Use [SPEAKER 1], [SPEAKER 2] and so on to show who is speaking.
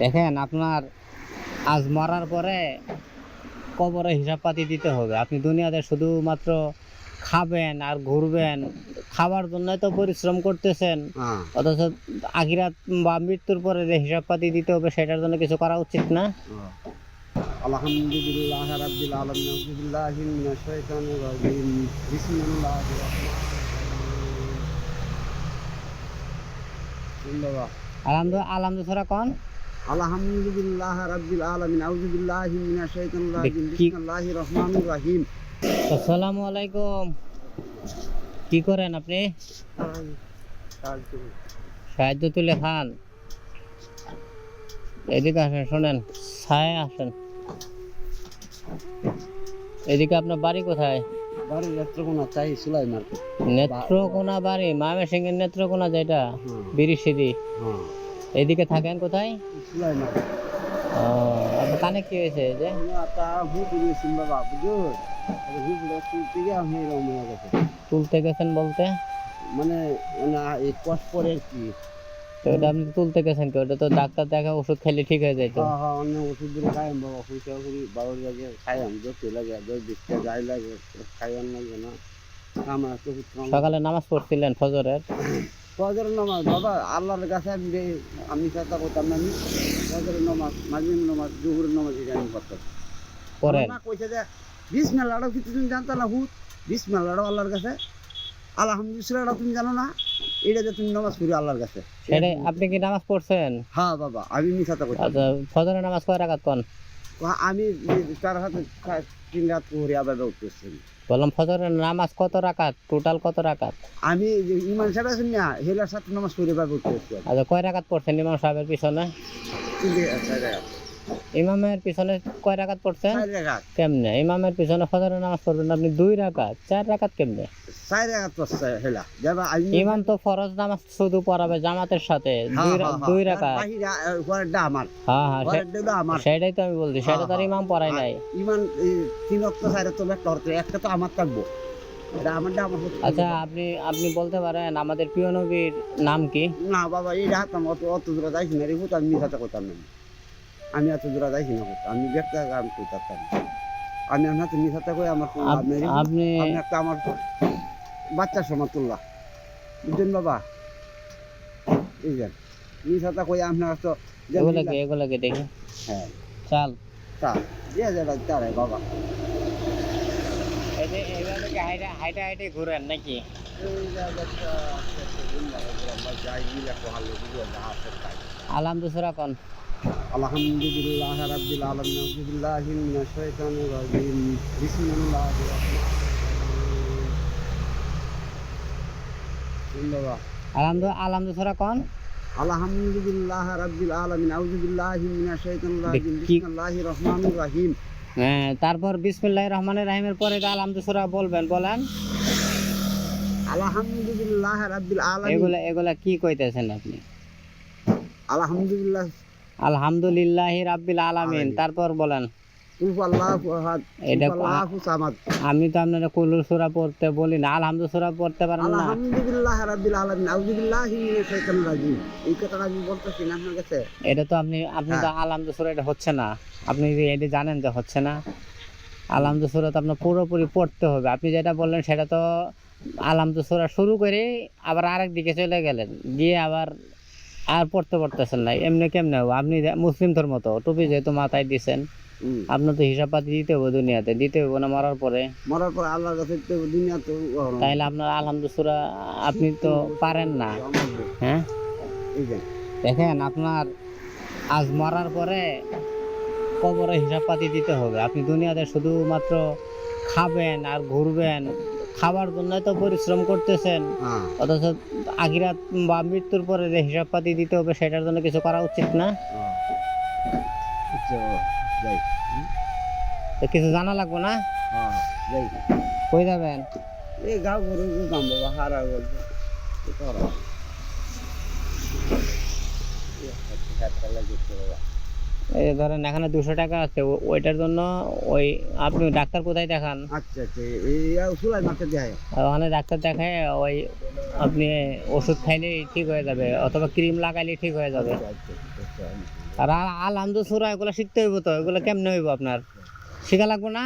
[SPEAKER 1] দেখেন আপনার আজ মরার পরে কবরে হিসাব পাতি দিতে হবে। আপনি দুনিয়াতে শুধুমাত্র খাবেন আর ঘুরবেন খাবার জন্য তো পরিশ্রম করতেছেন।
[SPEAKER 2] হ্যাঁ।
[SPEAKER 1] অথচ আখিরাত বা মৃত্যুর পরে যে হিসাব পাতি দিতে হবে সেটার জন্য কিছু করা উচিত না?
[SPEAKER 2] আলহামদুলিল্লাহ রাব্বিল আলামিন মিনাশ শাইতানির রাজিম। বিসমিল্লাহির রাহমানির রাহিম।
[SPEAKER 1] আলহামদু আলহামদুলিল্লাহ কোন?
[SPEAKER 2] আলহামদুলিল্লাহ রাব্বিল আলামিন মিনাশ শাইতানির রাজিম বিসমিল্লাহির রহমানির রহিম।
[SPEAKER 1] আসসালামু আলাইকুম। কি করেন আপনি? সাহায্য তুলে খান। এদিকে আসেন শোনেন ছায় আসেন। এদিকে আপনার বাড়ি কোথায়?
[SPEAKER 2] বাড়ির নেত্রকোনা চাই সুলাই মার্কেট।
[SPEAKER 1] নেত্রকোনা বাড়ি ময়মনসিংহের নেত্রকোনা যেটা বিরিশিরি।
[SPEAKER 2] হ্যাঁ।
[SPEAKER 1] এদিকে থাকেন কোথায়? কানে কি হয়েছে যে?
[SPEAKER 2] আমি
[SPEAKER 1] তুলতে গেছেন বলতে?
[SPEAKER 2] মানে পরে কি
[SPEAKER 1] তো এটা আপনি তুলতে গেছেন কি? ওটা তো ডাক্তার দেখা ওষুধ খেলে ঠিক হয়ে যায় তো।
[SPEAKER 2] অন্য ওষুধ দিলে খাইম বাবা পয়সা করি বাবার লাগে খাইম যত লাগে দশ বিশটা যাই লাগে খাইয়ান লাগে না
[SPEAKER 1] সকালে নামাজ পড়ছিলেন ফজরের।
[SPEAKER 2] ফজরের নামাজ বাবা আল্লাহর কাছে আমি আমি চেষ্টা করতাম না আমি ফজরের নামাজ জহুরের নামাজ এটা আমি করতাম। মা কইছে যে বিশ মেলাটাও কি তুমি জানতো না মেলাটাও আল্লাহর কাছে। আলহামদুলিল্লাহ তুমি জানো না এটা যে তুমি নামাজ পড়ি আল্লাহর কাছে।
[SPEAKER 1] আপনি কি নামাজ পড়ছেন?
[SPEAKER 2] হ্যাঁ বাবা আমি মিশাতে করতাম
[SPEAKER 1] আচ্ছা ফজরের নামাজ কয় রাকাত কোন
[SPEAKER 2] আমি তার হাতে তিন রাত পরে আবার করছি
[SPEAKER 1] বললাম ফজরের নামাজ কত রাকাত? টোটাল কত রাকাত?
[SPEAKER 2] আমি ইমান সাহেব আছেন না হেলার সাথে নামাজ পড়ে আবার উঠতেছি।
[SPEAKER 1] আচ্ছা কয় রাকাত পড়ছেন ইমাম সাহেবের পিছনে? ইমামের পিছনে কয় রাকাত পড়ছেন? কেমনে? ইমামের পিছনে ফজরের নামাজ পড়বেন আপনি দুই রাকাত। চার রাকাত কেমনে? চার রাকাত পড়ছে হেলা। ইমাম তো ফরজ নামাজ শুধু পড়াবে জামাতের সাথে। দুই রা- দুই রাকাত।
[SPEAKER 2] আমার।
[SPEAKER 1] হ্যাঁ হ্যাঁ সেটাই তো আমি বলছি। সেটা তো আর ইমাম পড়াই নাই।
[SPEAKER 2] এই তিন অক্ট চার অক্ট একটা তো আমার থাকব।
[SPEAKER 1] আচ্ছা আপনি আপনি বলতে পারেন আমাদের প্রিয় নবীর নাম কি?
[SPEAKER 2] না বাবা এই হাতাম অত অত দূরে যাইছি না রে আমি মিশাতে করতাম না আমি এত দূরে যাইছি না হুত আমি ব্যক্তি আমি করতাম আমি আমার হাতে মিশাতে কই আমার কোনো লাভ নেই।
[SPEAKER 1] আপনি
[SPEAKER 2] আপনি একটা আমার বাচ্চার সমান তুললা বুঝছেন বাবা? এই যে মিশাতে কই আপনার তো
[SPEAKER 1] এগুলোকে এগুলোকে দেখি?
[SPEAKER 2] হ্যাঁ।
[SPEAKER 1] চাল।
[SPEAKER 2] তা দিয়ে যাবে তারে বাবা।
[SPEAKER 1] হাইটা হাইটা হাইটে ঘুরেন নাকি?
[SPEAKER 2] তাই।
[SPEAKER 1] আলহামদুলিল্লাহ কোন।
[SPEAKER 2] আলহামদুলিল্লাহ রাব্বিল আলামিন মিনাশ শাইতানির রাজিম। বিসমিল্লাহির রাহমানির
[SPEAKER 1] আলহামদু কোন?
[SPEAKER 2] আলহামদুলিল্লাহ রাব্বিল আলামিন আউযু বিল্লাহি মিনাশ শাইতানির রাজিম। বিসমিল্লাহির রহমানির রহিম।
[SPEAKER 1] হ্যাঁ তারপর বিসমিল্লাহির রহমানির রহিমের পরে তো আলহামদুলিল্লাহ বলবেন বলেন।
[SPEAKER 2] আলহামদুলিল্লাহ রাব্বিল আলামিন।
[SPEAKER 1] এগুলা এগুলা কি কইতেছেন আপনি?
[SPEAKER 2] আলহামদুলিল্লাহ
[SPEAKER 1] আলহামদুলিল্লাহ রাব্বিল আলামিন। তারপর বলেন। এটা আমি তো আপনারা কুলুর সূরা পড়তে বলি না আলহামদুলিল্লাহ সূরা পড়তে পারেন না।
[SPEAKER 2] আলহামদুলিল্লাহ রাব্বিল আলামিন আউযু বিল্লাহি মিনাশ শাইতানির রাজিম। এই কথাটা আমি বলতেছি না আপনার কাছে?
[SPEAKER 1] এটা তো আপনি আপনি তো আলহামদুলিল্লাহ সূরা এটা হচ্ছে না। আপনি এটা জানেন যে হচ্ছে না। আলহামদুলিল্লাহ সূরা তো আপনার পুরোপুরি পড়তে হবে। আপনি যেটা বললেন সেটা তো আলহামদুলিল্লাহ সূরা শুরু করে আবার আরেক দিকে চলে গেলেন। গিয়ে আবার আর পড়তে পারতেছেন না। এমনি কেমনে হবে? আপনি মুসলিম ধর্ম তো টুপি যেহেতু মাথায় দিছেন আপনার তো হিসাব পাতি দিতে হবে দুনিয়াতে। দিতে হবে না মরার পরে?
[SPEAKER 2] মরার পর আল্লাহর কাছে দুনিয়া তো।
[SPEAKER 1] তাইলে আপনার আলহামদুলিল্লাহ সূরা আপনি তো পারেন না। হ্যাঁ? দেখেন আপনার আজ মরার পরে কবরে হিসাব পাতি দিতে হবে। আপনি দুনিয়াতে শুধুমাত্র খাবেন আর ঘুরবেন খাবার জন্য তো পরিশ্রম করতেছেন।
[SPEAKER 2] হ্যাঁ।
[SPEAKER 1] অথচ আখিরাত বা মৃত্যুর পরে যে হিসাব পাতি দিতে হবে সেটার জন্য কিছু করা উচিত না।
[SPEAKER 2] হ্যাঁ।
[SPEAKER 1] কিছু জানা লাগবো না?
[SPEAKER 2] হ্যাঁ
[SPEAKER 1] কই যাবেন?
[SPEAKER 2] এই গাঁও দাম বাবা হারা করা হাত- হাতটা বাবা।
[SPEAKER 1] এই ধরেন এখানে দুশো টাকা আছে ওইটার জন্য ওই আপনি ডাক্তার কোথায় দেখান?
[SPEAKER 2] আচ্ছা আচ্ছা
[SPEAKER 1] ওখানে ডাক্তার দেখায় ওই আপনি ওষুধ খাইলে ঠিক হয়ে যাবে অথবা ক্রিম লাগাইলে ঠিক হয়ে যাবে।
[SPEAKER 2] আচ্ছা
[SPEAKER 1] আর আল আমদুসুরা সুরা এগুলো শিখতে হইব তো এগুলো কেমনে হইব আপনার? শিখা লাগবো না?